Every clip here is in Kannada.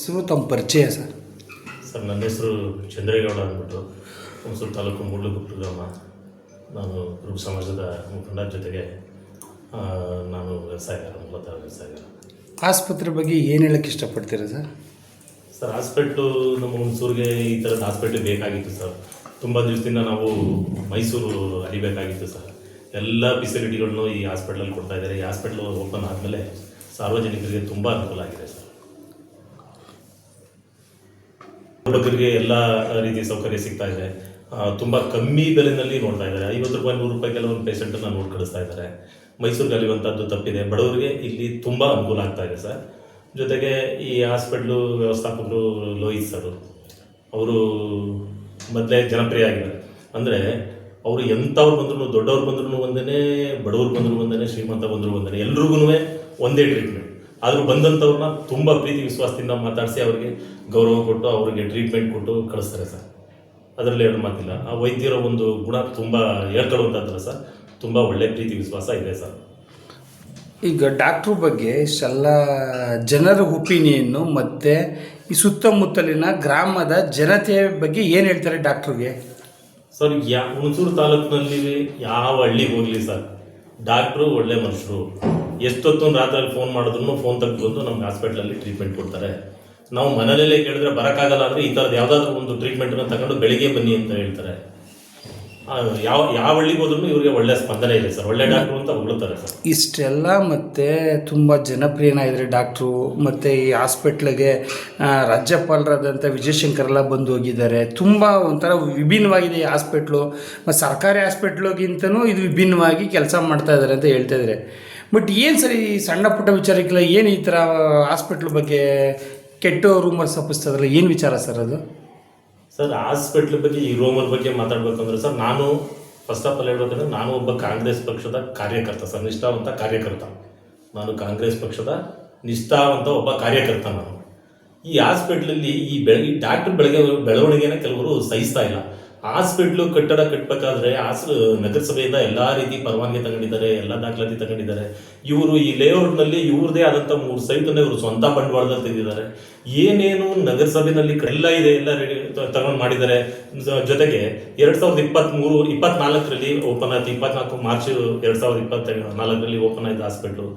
ಹೆಸರು ತಮ್ಮ ಪರಿಚಯ ಸರ್. ಸರ್ ನನ್ನ ಹೆಸರು ಚಂದ್ರೇಗೌಡ ಅಂದ್ಬಿಟ್ಟು ಹುಣಸೂರು ತಾಲೂಕು ಮುಳ್ಳುಗುಪ್ಪು ಗ್ರಾಮ. ನಾನು ಗ್ರೂಪ್ ಸಮಾಜದ ಮುಖಂಡರ ಜೊತೆಗೆ ನಾನು ವ್ಯವಸಾಯಗಾರ ಮೂಲತಃ ವ್ಯವಸಾಯಗಾರ. ಆಸ್ಪತ್ರೆ ಬಗ್ಗೆ ಏನು ಹೇಳಕ್ಕೆ ಇಷ್ಟಪಡ್ತೀರಾ ಸರ್? ಸರ್ ಹಾಸ್ಪಿಟ್ಲು ನಮ್ಮ ಹುಣಸೂರಿಗೆ ಈ ಥರದ ಹಾಸ್ಪಿಟ್ಲ್ ಬೇಕಾಗಿತ್ತು ಸರ್. ತುಂಬ ದಿವಸದಿಂದ ನಾವು ಮೈಸೂರು ಅರಿಬೇಕಾಗಿತ್ತು ಸರ್. ಎಲ್ಲ ಫೆಸಿಲಿಟಿಗಳನ್ನು ಈ ಹಾಸ್ಪಿಟ್ಲಲ್ಲಿ ಕೊಡ್ತಾ ಇದ್ದಾರೆ. ಈ ಹಾಸ್ಪಿಟ್ಲು ಓಪನ್ ಆದಮೇಲೆ ಸಾರ್ವಜನಿಕರಿಗೆ ತುಂಬ ಅನುಕೂಲ ಆಗಿದೆ ಸರ್. ಹುಡುಗರಿಗೆ ಎಲ್ಲ ರೀತಿಯ ಸೌಕರ್ಯ ಸಿಗ್ತಾ ಇದೆ. ತುಂಬ ಕಮ್ಮಿ ಬೆಲೆನಲ್ಲಿ ನೋಡ್ತಾ ಇದ್ದಾರೆ. ಐವತ್ತು ರೂಪಾಯಿ, ನೂರು ರೂಪಾಯಿ ಕೆಲವೊಂದು ಪೇಷಂಟನ್ನ ನೋಡಿ ಕಳಿಸ್ತಾ ಇದ್ದಾರೆ. ಮೈಸೂರಿಗೆ ಅಲ್ಲಿವಂತದ್ದು ತಪ್ಪಿದೆ. ಬಡವರಿಗೆ ಇಲ್ಲಿ ತುಂಬ ಅನುಕೂಲ ಆಗ್ತಾ ಇದೆ ಸರ್. ಜೊತೆಗೆ ಈ ಹಾಸ್ಪಿಟ್ಲು ವ್ಯವಸ್ಥಾಪಕರು ಲೋಹಿತ್ ಸರ್, ಅವರು ಮೊದಲೇ ಜನಪ್ರಿಯ ಆಗಿದ್ದಾರೆ. ಅಂದರೆ ಅವರು ಎಂಥವ್ರು ಬಂದ್ರು ದೊಡ್ಡವ್ರು ಬಂದ್ರು ಒಂದೇ ಬಡವ್ರು ಬಂದ್ರು ಒಂದೇ ಶ್ರೀಮಂತ ಬಂದ್ರು ಒಂದೇ ಎಲ್ರಿಗೂ ಒಂದೇ ಟ್ರೀಟ್ಮೆಂಟ್ ಆದರೂ ಬಂದಂಥವ್ರನ್ನ ತುಂಬ ಪ್ರೀತಿ ವಿಶ್ವಾಸದಿಂದ ಮಾತಾಡಿಸಿ ಅವರಿಗೆ ಗೌರವ ಕೊಟ್ಟು ಅವರಿಗೆ ಟ್ರೀಟ್ಮೆಂಟ್ ಕೊಟ್ಟು ಕಳಿಸ್ತಾರೆ ಸರ್. ಅದರಲ್ಲಿ ಎರಡು ಮಾತಿಲ್ಲ. ಆ ವೈದ್ಯರ ಒಂದು ಗುಣ ತುಂಬ ಹೇಳ್ಕೊಳ್ಳುವಂಥದ್ದಲ್ಲ ಸರ್. ತುಂಬ ಒಳ್ಳೆ ಪ್ರೀತಿ ವಿಶ್ವಾಸ ಇದೆ ಸರ್. ಈಗ ಡಾಕ್ಟ್ರು ಬಗ್ಗೆ ಇಷ್ಟೆಲ್ಲ ಜನರ ಒಪಿನಿಯನ್ನು ಮತ್ತು ಈ ಸುತ್ತಮುತ್ತಲಿನ ಗ್ರಾಮದ ಜನತೆಯ ಬಗ್ಗೆ ಏನು ಹೇಳ್ತಾರೆ ಡಾಕ್ಟ್ರಿಗೆ? ಸರ್ ಯಾ ಹುಣಸೂರು ತಾಲೂಕಿನಲ್ಲಿ ಯಾವ ಹಳ್ಳಿಗೆ ಹೋಗಲಿ ಸರ್. ಡಾಕ್ಟ್ರು ಒಳ್ಳೆ ಮನುಷ್ಯರು. ಎಷ್ಟೊತ್ತು ರಾತ್ರಿ ಫೋನ್ ಮಾಡಿದ್ರು ಫೋನ್ ಬಂದು ನಮ್ಗೆ ಹಾಸ್ಪಿಟ್ಲಲ್ಲಿ ಟ್ರೀಟ್ಮೆಂಟ್ ಕೊಡ್ತಾರೆ. ನಾವು ಮನೇಲೇ ಕೇಳಿದ್ರೆ ಬರೋಕ್ಕಾಗಲ್ಲ ಅಂದರೆ ಈ ಥರದ್ದು ಯಾವುದಾದ್ರೂ ಒಂದು ಟ್ರೀಟ್ಮೆಂಟನ್ನು ತಗೊಂಡು ಬೆಳಿಗ್ಗೆ ಬನ್ನಿ ಅಂತ ಹೇಳ್ತಾರೆ. ಯಾವ ಯಾವ ಹಳ್ಳಿಗೆ ಹೋದ್ರು ಇವರಿಗೆ ಒಳ್ಳೆ ಸ್ಪಂದನೆ ಇದೆ ಸರ್. ಒಳ್ಳೆ ಡಾಕ್ಟ್ರು ಅಂತ ಹೊಗಳುತ್ತಾರೆ ಸರ್. ಇಷ್ಟೆಲ್ಲ ಮತ್ತು ತುಂಬ ಜನಪ್ರಿಯನಾಗಿದ್ದಾರೆ ಡಾಕ್ಟ್ರು ಮತ್ತು ಈ ಹಾಸ್ಪಿಟ್ಲಿಗೆ ರಾಜ್ಯಪಾಲರಾದಂಥ ವಿಜಯಶಂಕರೆಲ್ಲ ಬಂದು ಹೋಗಿದ್ದಾರೆ. ತುಂಬ ಒಂಥರ ವಿಭಿನ್ನವಾಗಿದೆ ಈ ಹಾಸ್ಪಿಟ್ಲು ಮತ್ತು ಸರ್ಕಾರಿ ಹಾಸ್ಪಿಟ್ಲಿಗಿಂತನೂ ಇದು ವಿಭಿನ್ನವಾಗಿ ಕೆಲಸ ಮಾಡ್ತಾ ಇದ್ದಾರೆ ಅಂತ ಹೇಳ್ತಾ ಇದ್ದಾರೆ ಬಟ್ ಏನು ಸರ್ ಸಣ್ಣ ಪುಟ್ಟ ವಿಚಾರಕ್ಕೆಲ್ಲ ಏನು ಈ ಥರ ಹಾಸ್ಪಿಟ್ಲ್ ಬಗ್ಗೆ ಕೆಟ್ಟ ರೂಮರ್ಸ್ ಹಬ್ಬಿಸ್ತದ್ರಲ್ಲ ಏನು ವಿಚಾರ ಸರ್ ಅದು? ಸರ್ ಹಾಸ್ಪಿಟ್ಲ್ ಬಗ್ಗೆ ಈ ರೂಮರ್ ಬಗ್ಗೆ ಮಾತಾಡ್ಬೇಕಂದ್ರೆ ಸರ್, ನಾನು ಫಸ್ಟ್ ಆಫ್ ಆಲ್ ಹೇಳ್ಬೇಕಂದ್ರೆ ನಾನು ಒಬ್ಬ ಕಾಂಗ್ರೆಸ್ ಪಕ್ಷದ ಕಾರ್ಯಕರ್ತ ಸರ್, ನಿಷ್ಠಾವಂತ ಕಾರ್ಯಕರ್ತ. ನಾನು ಕಾಂಗ್ರೆಸ್ ಪಕ್ಷದ ನಿಷ್ಠಾವಂತ ಒಬ್ಬ ಕಾರ್ಯಕರ್ತ ನಾನು. ಈ ಹಾಸ್ಪಿಟ್ಲಲ್ಲಿ ಈ ಬೆಳ, ಈ ಡಾಕ್ಟರ್ ಬೆಳಗ್ಗೆ ಬೆಳವಣಿಗೆನ ಕೆಲವರು ಸಹಿಸ್ತಾ ಇಲ್ಲ. ಹಾಸ್ಪಿಟ್ಲು ಕಟ್ಟಡ ಕಟ್ಟಬೇಕಾದ್ರೆ ಹಾಸ್ ನಗರಸಭೆಯಿಂದ ಎಲ್ಲ ರೀತಿ ಪರವಾನಗಿ ತಗೊಂಡಿದ್ದಾರೆ, ಎಲ್ಲ ದಾಖಲಾತಿ ತಗೊಂಡಿದ್ದಾರೆ. ಇವರು ಈ ಲೇಔಟ್ನಲ್ಲಿ ಇವ್ರದೇ ಆದಂಥ ಮೂರು ಸೈಟನ್ನು ಇವರು ಸ್ವಂತ ಬಂಡವಾಳದಲ್ಲಿ ತೆಗೆದಿದ್ದಾರೆ. ಏನೇನು ನಗರಸಭೆಯಲ್ಲಿ ಎಲ್ಲ ಇದೆ ಎಲ್ಲ ರೆಡಿ ತಗೊಂಡು ಮಾಡಿದ್ದಾರೆ. ಜೊತೆಗೆ ಎರಡ್ ಸಾವಿರದ ಇಪ್ಪತ್ತ್ಮೂರು ಇಪ್ಪತ್ನಾಲ್ಕರಲ್ಲಿ ಓಪನ್ ಆಯ್ತು. ಇಪ್ಪತ್ನಾಲ್ಕು ಮಾರ್ಚ್ ಎರಡ್ ಸಾವಿರದ ಇಪ್ಪತ್ತ ನಾಲ್ಕರಲ್ಲಿ ಓಪನ್ ಆಯ್ತು ಹಾಸ್ಪಿಟ್ಲು.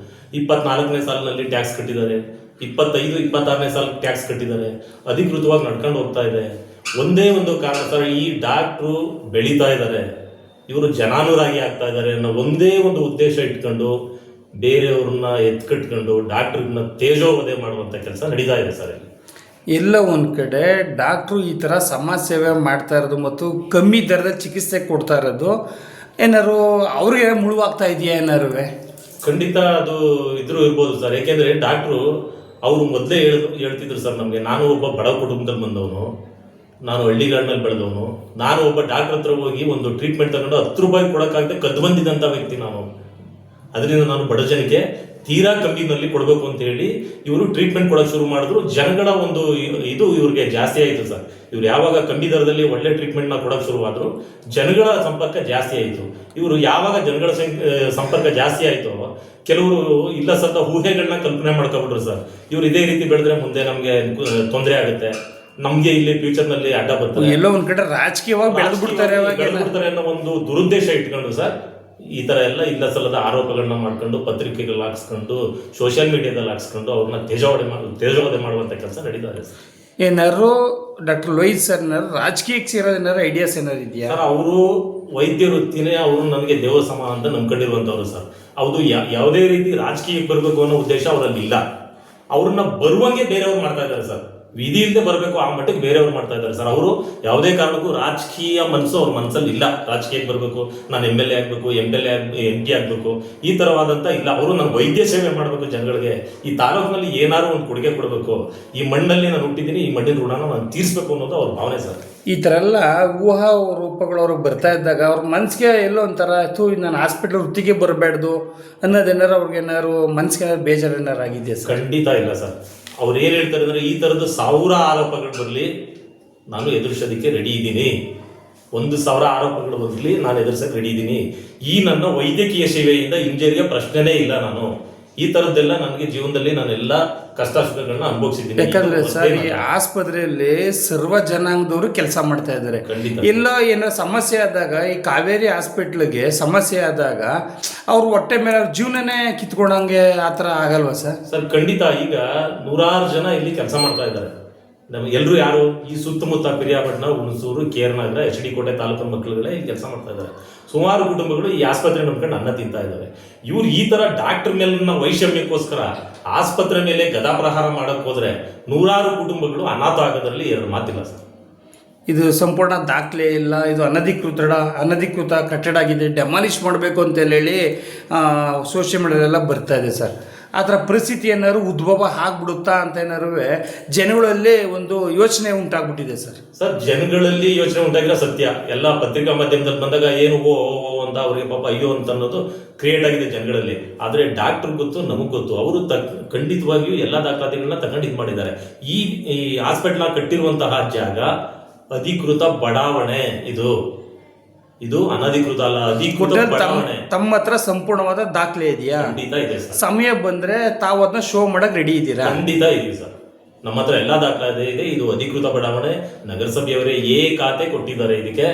ಇಪ್ಪತ್ನಾಲ್ಕನೇ ಸಾಲಿನಲ್ಲಿ ಟ್ಯಾಕ್ಸ್ ಕಟ್ಟಿದ್ದಾರೆ. ಇಪ್ಪತ್ತೈದು, ಇಪ್ಪತ್ತಾರನೇ ಸಾಲ ಟ್ಯಾಕ್ಸ್ ಕಟ್ಟಿದ್ದಾರೆ. ಅಧಿಕೃತವಾಗಿ ನಡ್ಕೊಂಡು ಹೋಗ್ತಾ ಇದೆ. ಒಂದೇ ಒಂದು ಕಾರಣ ಸರ್ ಈ ಡಾಕ್ಟ್ರು ಬೆಳೀತಾ ಇದ್ದಾರೆ. ಇವರು ಜನಾನುರಾಗಿ ಆಗ್ತಾ ಇದ್ದಾರೆ ಅನ್ನೋ ಒಂದೇ ಒಂದು ಉದ್ದೇಶ ಇಟ್ಕೊಂಡು ಬೇರೆಯವ್ರನ್ನ ಎತ್ಕಟ್ಕೊಂಡು ಡಾಕ್ಟ್ರನ್ನ ತೇಜೋವಧೆ ಮಾಡುವಂಥ ಕೆಲಸ ನಡೀತಾ ಇದೆ ಸರ್ ಇಲ್ಲ. ಎಲ್ಲ ಒಂದು ಕಡೆ ಡಾಕ್ಟ್ರು ಈ ಥರ ಸಮಾಜ ಸೇವೆ ಮಾಡ್ತಾ ಇರೋದು ಮತ್ತು ಕಮ್ಮಿ ದರದಲ್ಲಿ ಚಿಕಿತ್ಸೆ ಕೊಡ್ತಾ ಇರೋದು ಏನಾದ್ರು ಅವ್ರಿಗೆ ಮುಳುವಾಗ್ತಾ ಇದೆಯಾ ಏನಾರು ಖಂಡಿತ ಅದು ಇದ್ರೂ ಇರ್ಬೋದು ಸರ್ ಯಾಕೆಂದರೆ ಡಾಕ್ಟ್ರು ಅವರು ಮೊದಲೇ ಹೇಳ್ ಹೇಳ್ತಿದ್ರು ಸರ್ ನಮಗೆ ನಾನು ಒಬ್ಬ ಬಡ ಕುಟುಂಬದಲ್ಲಿ ಬಂದವನು. ನಾನು ಹಳ್ಳಿಗಾಡಿನಲ್ಲಿ ಬೆಳೆದವನು, ನಾನು ಒಬ್ಬ ಡಾಕ್ಟರ್ ಹತ್ರ ಹೋಗಿ ಒಂದು ಟ್ರೀಟ್ಮೆಂಟ್ ತಗೊಂಡು ಹತ್ತು ರೂಪಾಯಿ ಕೊಡೋಕ್ಕಾಗದೆ ಕದ್ದು ಬಂದಿದ್ದಂಥ ವ್ಯಕ್ತಿ ನಾನು. ಅದರಿಂದ ನಾನು ಬಡ ಜನಕ್ಕೆ ತೀರಾ ಕಮ್ಮಿನಲ್ಲಿ ಕೊಡಬೇಕು ಅಂತ ಹೇಳಿ ಇವರು ಟ್ರೀಟ್ಮೆಂಟ್ ಕೊಡೋಕೆ ಶುರು ಮಾಡಿದ್ರು. ಜನಗಳ ಒಂದು ಇದು ಇವ್ರಿಗೆ ಜಾಸ್ತಿ ಆಯಿತು ಸರ್. ಇವ್ರು ಯಾವಾಗ ಕಮ್ಮಿ ದರದಲ್ಲಿ ಒಳ್ಳೆ ಟ್ರೀಟ್ಮೆಂಟ್ನ ಕೊಡೋಕೆ ಶುರುವಾದ್ರು, ಜನಗಳ ಸಂಪರ್ಕ ಜಾಸ್ತಿ ಆಯಿತು. ಇವರು ಯಾವಾಗ ಜನಗಳ ಸಂಪರ್ಕ ಜಾಸ್ತಿ ಆಯಿತು, ಕೆಲವರು ಇಲ್ಲ ಸತ್ತ ಊಹೆಗಳನ್ನ ಕಲ್ಪನೆ ಮಾಡ್ಕೊಬಿಟ್ರು ಸರ್. ಇವ್ರು ಇದೇ ರೀತಿ ಬೆಳೆದ್ರೆ ಮುಂದೆ ನಮಗೆ ತೊಂದರೆ ಆಗುತ್ತೆ. ನಮಗೆ ಇಲ್ಲಿ ಫ್ಯೂಚರ್ನಲ್ಲಿ ಅಡ್ಡ ಬರ್ತಾರೆ ಎಲ್ಲೋ ಒಂದ್ ಕಡೆ ರಾಜಕೀಯವಾಗಿ ಬೆಳೆದು ಬಿಡ್ತಾರೆ ಅನ್ನೋ ಒಂದು ದುರುದ್ದೇಶ ಇಟ್ಕೊಂಡು ಸರ್. ಈ ತರ ಎಲ್ಲ ಇಲ್ಲ ಸಲದ ಆರೋಪಗಳನ್ನ ಮಾಡ್ಕೊಂಡು ಪತ್ರಿಕೆಗಳಲ್ಲಿ ಹಾಕ್ಸ್ಕೊಂಡು ಸೋಷಿಯಲ್ ಮೀಡಿಯಾದಲ್ಲಿ ಹಾಕ್ಸ್ಕೊಂಡು ಅವ್ರನ್ನ ತೇಜಾವಡೆ ಮಾಡಿ ತೇಜೋವಧೆ ಮಾಡುವಂತ ಕೆಲಸ ನಡೀತಾರೆ ಏನಾದ್ರು ಡಾಕ್ಟರ್ ಲೋಹಿತ್ ಸರ್ ರಾಜಕೀಯಕ್ಕೆ ಸೇರೋದು ಏನಾದ್ರು ಐಡಿಯಾಸ್ ಏನಾದ್ರು ಇದೆಯಾ? ಸರ್ ಅವರು ವೈದ್ಯ ವೃತ್ತಿನೇ ಅವರು ನನಗೆ ದೇವ ಸಮ ಅಂತ ನಂಬ್ಕೊಂಡಿರುವಂತವ್ರು ಸರ್. ಅದು ಯಾವುದೇ ರೀತಿ ರಾಜಕೀಯಕ್ಕೆ ಬರಬೇಕು ಅನ್ನೋ ಉದ್ದೇಶ ಅವರಲ್ಲಿ ಇಲ್ಲ. ಅವ್ರನ್ನ ಬರುವಂಗೆ ಬೇರೆಯವ್ರು ಮಾಡ್ತಾ ಇದ್ದಾರೆ ಸರ್. ವಿಧಿ ಇಲ್ಲದೆ ಬರಬೇಕು ಆ ಮಟ್ಟಿಗೆ ಬೇರೆಯವ್ರು ಮಾಡ್ತಾ ಇದ್ದಾರೆ. ಸರ್ ಅವರು ಯಾವುದೇ ಕಾರಣಕ್ಕೂ ರಾಜಕೀಯ ಮನಸ್ಸು ಅವ್ರ ಮನಸ್ಸಲ್ಲಿ ಇಲ್ಲ. ರಾಜಕೀಯಕ್ಕೆ ಬರಬೇಕು ನಾನು ಎಂ ಎಲ್ ಎ ಆಗಬೇಕು M L A M P ಆಗಬೇಕು ಈ ಥರವಾದಂಥ ಇಲ್ಲ. ಅವರು ನಾನು ವೈದ್ಯ ಸೇವೆ ಮಾಡಬೇಕು ಜನಗಳಿಗೆ. ಈ ತಾಲೂಕಿನಲ್ಲಿ ಏನಾದ್ರು ಒಂದು ಕೊಡುಗೆ ಕೊಡಬೇಕು. ಈ ಮಣ್ಣಲ್ಲಿ ನಾನು ಹುಟ್ಟಿದ್ದೀನಿ ಈ ಮಣ್ಣಿನ ಋಣನ ನಾನು ತೀರಿಸಬೇಕು ಅನ್ನೋದು ಅವ್ರ ಭಾವನೆ ಸರ್. ಈ ಥರ ಎಲ್ಲ ಊಹಾ ರೂಪಗಳು ಅವ್ರಿಗೆ ಬರ್ತಾ ಇದ್ದಾಗ ಅವ್ರ ಮನ್ಸಿಗೆ ಎಲ್ಲೋ ಒಂಥರ ಥೂ ನಾನು ಹಾಸ್ಪಿಟ್ಲ್ ವೃತ್ತಿಗೆ ಬರಬೇಡ್ದು ಅನ್ನೋದೇನಾರು ಅವ್ರಿಗೆ ಏನಾದ್ರು ಮನ್ಸಿಗೆ ಏನಾರು ಬೇಜಾರು ಏನಾರು ಆಗಿದೆಯಾ ಸರ್? ಖಂಡಿತ ಇಲ್ಲ ಸರ್. ಅವ್ರು ಏನು ಹೇಳ್ತಾರೆ ಅಂದರೆ, ಈ ಥರದ ಸಾವಿರ ಆರೋಪಗಳು ಬರಲಿ, ನಾನು ಎದುರಿಸೋದಕ್ಕೆ ರೆಡಿ ಇದ್ದೀನಿ. ಒಂದು ಸಾವಿರ ಆರೋಪಗಳು ಬರಲಿ, ನಾನು ಎದುರಿಸಕ್ಕೆ ರೆಡಿ ಇದ್ದೀನಿ. ಈ ನನ್ನ ವೈದ್ಯಕೀಯ ಸೇವೆಯಿಂದ ಇಂಜಿನಿಯರ್ಗೆ ಪ್ರಶ್ನೆನೇ ಇಲ್ಲ ನಾನು. ಈ ತರದ್ದೆಲ್ಲ ನನಗೆ ಜೀವನದಲ್ಲಿ ನಾನೆಲ್ಲ ಕಷ್ಟ ಸುಖಗಳನ್ನ ಅನುಭವಿಸಿದ್ದೀನಿ. ಯಾಕಂದ್ರೆ ಸರ್ ಈ ನಾನು- ಆಸ್ಪತ್ರೆಯಲ್ಲಿ ಸರ್ವ ಜನಾಂಗದವರು ಕೆಲಸ ಮಾಡ್ತಾ ಇದ್ದಾರೆ. ಇಲ್ಲ ಎಲ್ಲೋ ಏನೋ ಸಮಸ್ಯೆ ಆದಾಗ ಈ ಕಾವೇರಿ ಹಾಸ್ಪಿಟ್ಲಿಗೆ ಸಮಸ್ಯೆ ಆದಾಗ ಅವ್ರ ಹೊಟ್ಟೆ ಮೇಲೆ ಅವ್ರ ಜೀವನನೇ ಕಿತ್ಕೊಂಡಂಗೆ ಆ ಥರ ಆಗಲ್ವಾ ಸರ್? ಸರ್ ಖಂಡಿತ ಈಗ ನೂರಾರು ಜನ ಇಲ್ಲಿ ಕೆಲಸ ಮಾಡ್ತಾ ಇದ್ದಾರೆ. ನಮ್ಮ ಎಲ್ಲರೂ ಯಾರು ಈ ಸುತ್ತಮುತ್ತ ಪಿರಿಯಾಪಟ್ಟಣ, ಹುಣಸೂರು ಕೇರ್ನಗರ ಎಚ್ ಡಿ ಕೋಟೆ ತಾಲೂಕಿನ ಮಕ್ಕಳುಗಳೇ ಇಲ್ಲಿ ಕೆಲಸ ಮಾಡ್ತಾ ಇದ್ದಾರೆ. ಸುಮಾರು ಕುಟುಂಬಗಳು ಈ ಆಸ್ಪತ್ರೆ ನಂಬ್ಕೊಂಡು ಅನ್ನ ತಿಂತಾ ಇದ್ದಾರೆ ಇವ್ರು ಈ ತರ ಡಾಕ್ಟರ್ ಮೇಲಿನ ವೈಷಮ್ಯಕ್ಕೋಸ್ಕರ ಆಸ್ಪತ್ರೆ ಮೇಲೆ ಗದಾಪ್ರಹಾರ ಮಾಡಕ್ ಹೋದ್ರೆ ನೂರಾರು ಕುಟುಂಬಗಳು ಅನಾಥ ಆಗೋದ್ರಲ್ಲಿ ಎರಡು ಮಾತಿಲ್ಲ ಸರ್. ಇದು ಸಂಪೂರ್ಣ ದಾಖಲೆ ಇಲ್ಲ, ಇದು ಅನಧಿಕೃತ ಅನಧಿಕೃತ ಕಟ್ಟಡ ಆಗಿದೆ, ಡೆಮಾಲಿಷ್ ಮಾಡಬೇಕು ಅಂತ ಹೇಳಿ ಸೋಷಿಯಲ್ ಮೀಡಿಯಾದಲ್ಲ ಬರ್ತಾ ಇದೆ ಸರ್. ಥರ ಪರಿಸ್ಥಿತಿ ಏನಾದ್ರು ಉದ್ಭವ ಆಗ್ಬಿಡುತ್ತಾ ಅಂತ ಏನಾರು ಜನಗಳಲ್ಲಿ ಒಂದು ಯೋಚನೆ ಉಂಟಾಗ್ಬಿಟ್ಟಿದೆ ಸರ್. ಸರ್, ಜನಗಳಲ್ಲಿ ಯೋಚನೆ ಉಂಟಾಗಿರೋ ಸತ್ಯ. ಎಲ್ಲ ಪತ್ರಿಕಾ ಮಾಧ್ಯಮದಲ್ಲಿ ಬಂದಾಗ ಏನು ಓ ಅಂತ ಅವ್ರಿಗೆ ಪಾಪ ಅಯ್ಯೋ ಅಂತ ಅನ್ನೋದು ಕ್ರಿಯೇಟ್ ಆಗಿದೆ ಜನಗಳಲ್ಲಿ. ಆದರೆ ಡಾಕ್ಟರ್ ಗೊತ್ತು, ನಮಗ್ ಗೊತ್ತು. ಅವರು ತಕ್ ಖಂಡಿತವಾಗಿಯೂ ಎಲ್ಲ ದಾಖಲಾತಿಗಳನ್ನ ತಗೊಂಡು ಇದು ಮಾಡಿದ್ದಾರೆ. ಈ ಈ ಹಾಸ್ಪಿಟ್ಲ್ ಕಟ್ಟಿರುವಂತಹ ಜಾಗ ಅಧಿಕೃತ ಬಡಾವಣೆ ಇದು. ಇದು ಅನಧಿಕೃತ ಅಲ್ಲ ಅಧಿಕೃತ ತಮ್ಮ ಬಡಾವಣೆ. ತಮ್ಮ ಹತ್ರ ಸಂಪೂರ್ಣವಾದ ದಾಖಲೆ ಇದೆಯಾ? ಖಂಡಿತ ಇದೆ ಸರ್. ಸಮಯ ಬಂದ್ರೆ ತಾವು ಅದನ್ನ ಶೋ ಮಾಡಕ್ ರೆಡಿ ಇದ್ದೀರಾ? ಖಂಡಿತ ಇದೆ ಸರ್. ನಮ್ಮ ಹತ್ರ ಎಲ್ಲಾ ದಾಖಲಾತಿ ಇದೆ. ಇದು ಅಧಿಕೃತ ಬಡಾವಣೆ. ನಗರಸಭೆಯವರೇ ಏ ಖಾತೆ ಕೊಟ್ಟಿದ್ದಾರೆ ಇದಕ್ಕೆ.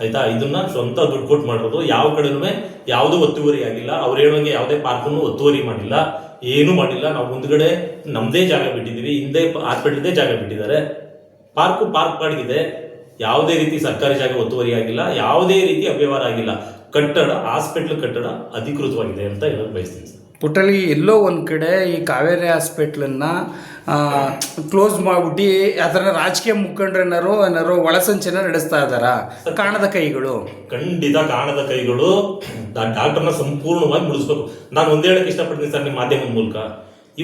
ಆಯ್ತಾ? ಇದನ್ನ ಸ್ವಂತ ದುಡ್ಡು ಕೊಟ್ಟು ಮಾಡಿರೋದು. ಯಾವ ಕಡೆನೂ ಯಾವುದು ಒತ್ತುವರಿ ಆಗಿಲ್ಲ. ಅವ್ರು ಹೇಳೋಂಗೆ ಯಾವುದೇ ಪಾರ್ಕನ್ನು ಒತ್ತುವರಿ ಮಾಡಿಲ್ಲ. ಏನು ಮಾಡಿಲ್ಲ. ನಾವು ಮುಂದ್ಗಡೆ ನಮ್ದೇ ಜಾಗ ಬಿಟ್ಟಿದ್ದೀವಿ. ಹಿಂದೆ ಹಾಸ್ಪಿಟಲ್ದೇ ಜಾಗ ಬಿಟ್ಟಿದ್ದಾರೆ. ಪಾರ್ಕು ಪಾರ್ಕ್ ಬಾಡಿಗಿದೆ ಯಾವುದೇ ರೀತಿ ಸರ್ಕಾರಿ ಜಾಗ ಒತ್ತುವರಿ ಆಗಿಲ್ಲ ಯಾವುದೇ ರೀತಿ ಅವ್ಯವಹಾರ ಆಗಿಲ್ಲ. ಕಟ್ಟಡ ಹಾಸ್ಪಿಟ್ಲ್ ಕಟ್ಟಡ ಅಧಿಕೃತವಾಗಿದೆ ಅಂತ ಹೇಳಕ್ ಬಯಸ್ತೀನಿ ಸರ್. ಪುಟ್ಟಲ್ಲಿ ಎಲ್ಲೋ ಒಂದು ಕಡೆ ಈ ಕಾವೇರಿ ಹಾಸ್ಪಿಟ್ಲನ್ನ ಕ್ಲೋಸ್ ಮಾಡಿಬಿಟ್ಟು ಅದರ ರಾಜಕೀಯ ಮುಖಂಡರನ್ನಾರು ಏನಾರು ಒಳಸಂಚನ ನಡೆಸ್ತಾ ಇದ್ದಾರಾ? ಕಾಣದ ಕೈಗಳು. ಖಂಡಿತ ಕಾಣದ ಕೈಗಳು. ಡಾಕ್ಟರ್ನ ಸಂಪೂರ್ಣವಾಗಿ ಮುಡಿಸ್ಬೇಕು. ನಾನು ಒಂದೇ ಹೇಳಕ್ ಇಷ್ಟಪಡ್ತೀನಿ ಸರ್ ನಿಮ್ಮ ಮಾಧ್ಯಮದ ಮೂಲಕ.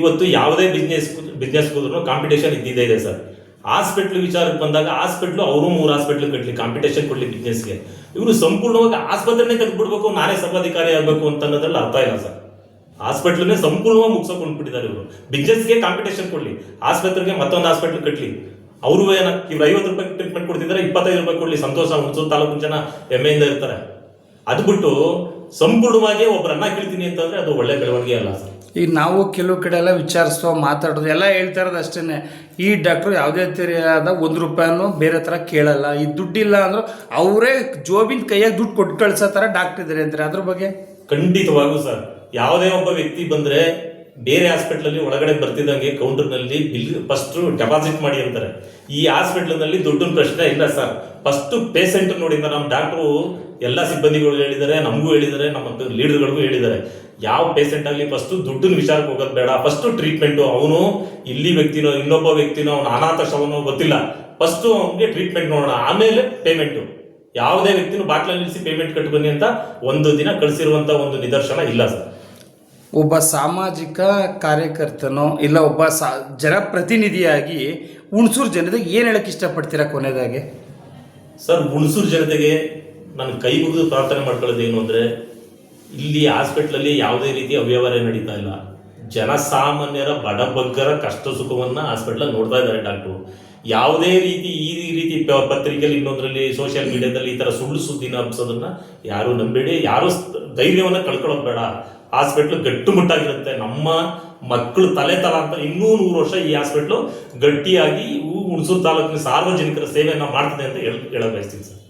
ಇವತ್ತು ಯಾವುದೇ ಬಿಸ್ನೆಸ್ ಬಿಸ್ನೆಸ್ ಕೂದ್ರು ಕಾಂಪಿಟೇಷನ್ ಇದ್ದಿದ್ದೇ ಇದೆ ಸರ್. ಹಾಸ್ಪಿಟ್ಲ್ ವಿಚಾರಕ್ಕೆ ಬಂದಾಗ ಹಾಸ್ಪಿಟ್ಲು ಅವರು ಮೂರು ಹಾಸ್ಪಿಟ್ಲ್ ಕಟ್ಟಲಿ ಕಾಂಪಿಟೇಷನ್ ಕೊಡ್ಲಿ ಬಿಸ್ನೆಸ್ಗೆ ಇವರು ಸಂಪೂರ್ಣವಾಗಿ ಆಸ್ಪತ್ರೆನೇ ತೆಗೆದ್ಬಿಡ್ಬೇಕು, ನಾನೇ ಸರ್ವಾಧಿಕಾರಿ ಆಗಬೇಕು ಅಂತ ಅನ್ನೋದ್ರಲ್ಲಿ ಅರ್ಥ ಇಲ್ಲ ಸರ್. ಹಾಸ್ಪಿಟ್ಲನ್ನೇ ಸಂಪೂರ್ಣವಾಗಿ ಮುಗಿಸ್ಕೊಂಡ್ಬಿಟ್ಟಿದ್ದಾರೆ ಇವರು. ಬಿಸ್ನೆಸ್ಗೆ ಕಾಂಪಿಟೇಷನ್ ಕೊಡ್ಲಿ, ಆಸ್ಪತ್ರೆಗೆ ಮತ್ತೊಂದು ಹಾಸ್ಪಿಟ್ಲ್ ಕಟ್ಟಲಿ ಅವರು ಏನ, ಇವ್ರು ಐವತ್ತು ರೂಪಾಯಿ ಟ್ರೀಟ್ಮೆಂಟ್ ಕೊಡ್ತಿದ್ದಾರೆ ಇಪ್ಪತ್ತೈದು ರೂಪಾಯಿ ಕೊಡ್ಲಿ, ಸಂತೋಷ ಹುಣಸೂರು ತಾಲೂಕು ಜನ ಹೆಮ್ಮೆಯಿಂದ ಇರ್ತಾರೆ. ಅದು ಬಿಟ್ಟು ಸಂಪೂರ್ಣವಾಗಿ ಒಬ್ಬರನ್ನ ಕೇಳ್ತೀನಿ ಅಂತಂದ್ರೆ ಅದು ಒಳ್ಳೆ ಬೆಳವಣಿಗೆ ಅಲ್ಲ ಸರ್. ಈಗ ನಾವು ಕೆಲವು ಕಡೆ ಎಲ್ಲ ವಿಚಾರಿಸೋ ಮಾತಾಡೋದು, ಎಲ್ಲ ಹೇಳ್ತಾ ಇರೋದು ಅಷ್ಟೇ ಈ ಡಾಕ್ಟ್ರು ಯಾವುದೇ ತೆರೆಯಾದ ಒಂದು ರೂಪಾಯಿನೂ ಬೇರೆ ಥರ ಕೇಳಲ್ಲ. ಈ ದುಡ್ಡಿಲ್ಲ ಅಂದರೂ ಅವರೇ ಜೋಬಿನ ಕೈಯಾಗಿ ದುಡ್ಡು ಕೊಟ್ಟು ಕಳ್ಸೋ ಥರ ಡಾಕ್ಟ್ರ್ ಇದ್ದಾರೆ ಅಂತಾರೆ. ಅದ್ರ ಬಗ್ಗೆ? ಖಂಡಿತವಾಗೂ ಸರ್. ಯಾವುದೇ ಒಬ್ಬ ವ್ಯಕ್ತಿ ಬಂದರೆ ಬೇರೆ ಹಾಸ್ಪಿಟ್ಲಲ್ಲಿ ಒಳಗಡೆ ಬರ್ತಿದ್ದಂಗೆ ಕೌಂಟರ್ನಲ್ಲಿ ಬಿಲ್ ಫಸ್ಟ್ ಡೆಪಾಸಿಟ್ ಮಾಡಿ ಅಂತಾರೆ. ಈ ಹಾಸ್ಪಿಟ್ಲ್ನಲ್ಲಿ ದುಡ್ಡಿನ ಪ್ರಶ್ನೆ ಇಲ್ಲ ಸರ್. ಫಸ್ಟ್ ಪೇಷಂಟ್ ನೋಡಿದ ನಮ್ಮ ಡಾಕ್ಟ್ರು ಎಲ್ಲ ಸಿಬ್ಬಂದಿಗಳು ಹೇಳಿದ್ದಾರೆ, ನಮಗೂ ಹೇಳಿದ್ದಾರೆ, ನಮ್ಮ ಲೀಡರ್ಗಳಿಗೂ ಹೇಳಿದ್ದಾರೆ. ಯಾವ ಪೇಷಂಟ್ ಆಗಲಿ ಫಸ್ಟ್ ದುಡ್ಡಿನ ವಿಚಾರಕ್ಕೆ ಹೋಗೋದು ಬೇಡ. ಫಸ್ಟ್ ಟ್ರೀಟ್ಮೆಂಟು ಅವನು ಇಲ್ಲಿ ವ್ಯಕ್ತಿನೋ ಇನ್ನೊಬ್ಬ ವ್ಯಕ್ತಿನೋ ಅವನ ಅನಾಥ ಶವನೋ ಗೊತ್ತಿಲ್ಲ. ಫಸ್ಟ್ ಅವನಿಗೆ ಟ್ರೀಟ್ಮೆಂಟ್ ನೋಡೋಣ. ಆಮೇಲೆ ಪೇಮೆಂಟು ಯಾವುದೇ ವ್ಯಕ್ತಿನೂ ಬಾಟ್ಲಲ್ಲಿ ನಿಲ್ಲಿಸಿ ಪೇಮೆಂಟ್ ಕಟ್ಟು ಬನ್ನಿ ಅಂತ ಒಂದು ದಿನ ಕಳಿಸಿರುವಂತ ಒಂದು ನಿದರ್ಶನ ಇಲ್ಲ ಸರ್. ಒಬ್ಬ ಸಾಮಾಜಿಕ ಕಾರ್ಯಕರ್ತನೋ ಇಲ್ಲ ಒಬ್ಬ ಸಾ ಜನಪ್ರತಿನಿಧಿಯಾಗಿ ಹುಣಸೂರು ಜನತೆಗೆ ಏನು ಹೇಳಕ್ಕೆ ಇಷ್ಟಪಡ್ತೀರಾ ಕೊನೆಯದಾಗಿ ಸರ್ ಹುಣಸೂರು ಜನತೆಗೆ ನಾನು ಕೈ ಮುಗಿದು ಪ್ರಾರ್ಥನೆ ಮಾಡ್ಕೊಳ್ಳೋದು ಏನು ಅಂದ್ರೆ ಇಲ್ಲಿ ಹಾಸ್ಪಿಟ್ಲಲ್ಲಿ ಯಾವುದೇ ರೀತಿ ಅವ್ಯವಹಾರ ನಡೀತಾ ಇಲ್ಲ. ಜನಸಾಮಾನ್ಯರ ಬಡಬಗ್ಗರ ಕಷ್ಟ ಸುಖವನ್ನ ಹಾಸ್ಪಿಟ್ಲಲ್ಲಿ ನೋಡ್ತಾ ಇದ್ದಾರೆ ಡಾಕ್ಟ್ರು. ಯಾವುದೇ ರೀತಿ ಈ ರೀತಿ ಪತ್ರಿಕೆಯಲ್ಲಿ ಇನ್ನೊಂದರಲ್ಲಿ ಸೋಷಿಯಲ್ ಮೀಡಿಯಾದಲ್ಲಿ ಈ ಥರ ಸುಳ್ಳು ಸುದ್ದಿನ ಹಬ್ಸೋದನ್ನ ಯಾರು ನಂಬೇಡಿ. ಯಾರು ಧೈರ್ಯವನ್ನ ಕಳ್ಕೊಳ್ಳೋದು ಬೇಡ. ಹಾಸ್ಪಿಟ್ಲ್ ಗಟ್ಟುಮುಟ್ಟಾಗಿರುತ್ತೆ. ನಮ್ಮ ಮಕ್ಕಳು ತಲೆ ತಲಾಂತರ ಇನ್ನೂ ನೂರು ವರ್ಷ ಈ ಹಾಸ್ಪಿಟ್ಲು ಗಟ್ಟಿಯಾಗಿ ಹುಣಸೂರು ತಾಲೂಕಿನ ಸಾರ್ವಜನಿಕರ ಸೇವೆಯನ್ನು ಮಾಡ್ತದೆ ಅಂತ ಹೇಳ ಹೇಳಕ್ ಬಯಸ್ತೀನಿ ಸರ್.